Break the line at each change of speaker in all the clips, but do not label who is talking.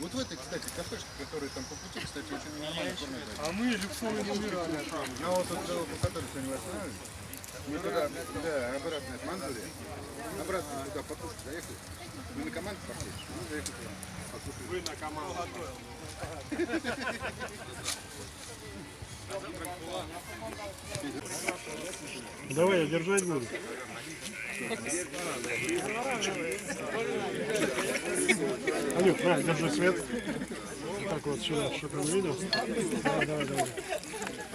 Вот в этой, кстати, кафешке, которые там по пути, кстати, очень нормально кормят.
А мы люксовые номера.
А вот тот, э, по которой сегодня восстанавливали, мы туда, да, обратно от Манзури, обратно туда покушать заехали. Мы на команду пошли, ну, заехали туда. покушали.
Вы на команду.
Давай, я держать буду. Анют, на, держи свет. Так вот сюда, чтобы он видел. Давай, давай, давай.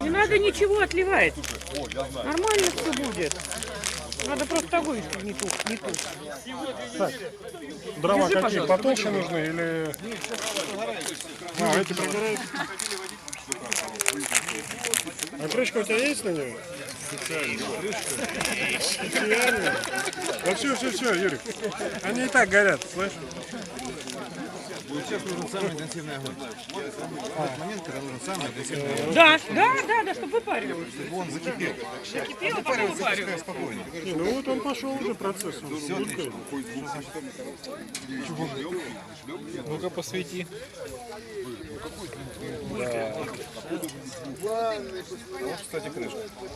Не надо ничего отливать. Нормально все будет. Надо просто огонь, чтобы не тух, не тух.
Дрова
Держи,
какие,
пожалуйста,
потолще нужны или... А, эти прогорают? А крышка у тебя есть на нее? Специальная. Да все, все, все, Юрик. Они и так горят, слышишь?
Сейчас нужен самый интенсивный огонь. Этот момент, когда нужен самый интенсивный огонь.
Да, да, да, да, чтобы выпаривалось.
Чтобы он закипел.
Закипело, потом выпаривалось.
Спокойно.
Не, ну вот он пошел уже процесс. Он булькает.
Ну-ка посвети.
Вот, кстати, крышка.